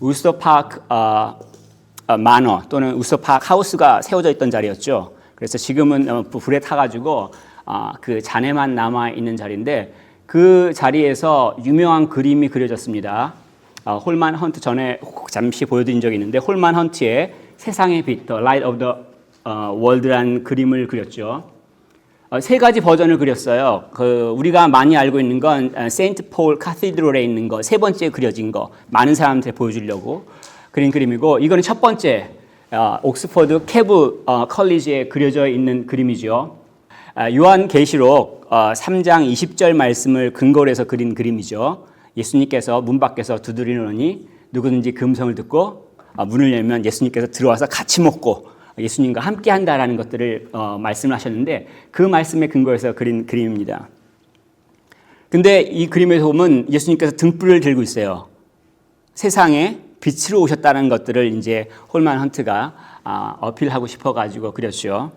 우스터파크 어, 어, 만어 또는 우스터파크 하우스가 세워져 있던 자리였죠. 그래서 지금은 어, 불에 타가지고 아, 그 잔해만 남아 있는 자리인데 그 자리에서 유명한 그림이 그려졌습니다. 어, 홀만 헌트 전에 잠시 보여드린 적이 있는데 홀만 헌트의 세상의 빛, The Light of the 어, World라는 그림을 그렸죠. 어, 세 가지 버전을 그렸어요. 그 우리가 많이 알고 있는 건 어, 세인트 폴 카티드럴에 있는 거, 세 번째 그려진 거, 많은 사람한테 보여주려고 그린 그림이고 이거는 첫 번째 어, 옥스퍼드 케브 어, 컬리지에 그려져 있는 그림이죠. 아, 요한 계시록 어, 3장 20절 말씀을 근거로 해서 그린 그림이죠. 예수님께서 문 밖에서 두드리노니 누구든지 그 음성을 듣고 어, 문을 열면 예수님께서 들어와서 같이 먹고 예수님과 함께 한다라는 것들을 어, 말씀을 하셨는데 그 말씀에 근거해서 그린 그림입니다. 근데 이 그림에서 보면 예수님께서 등불을 들고 있어요. 세상에 빛으로 오셨다는 것들을 이제 홀만 헌트가 아, 어필하고 싶어 가지고 그렸죠.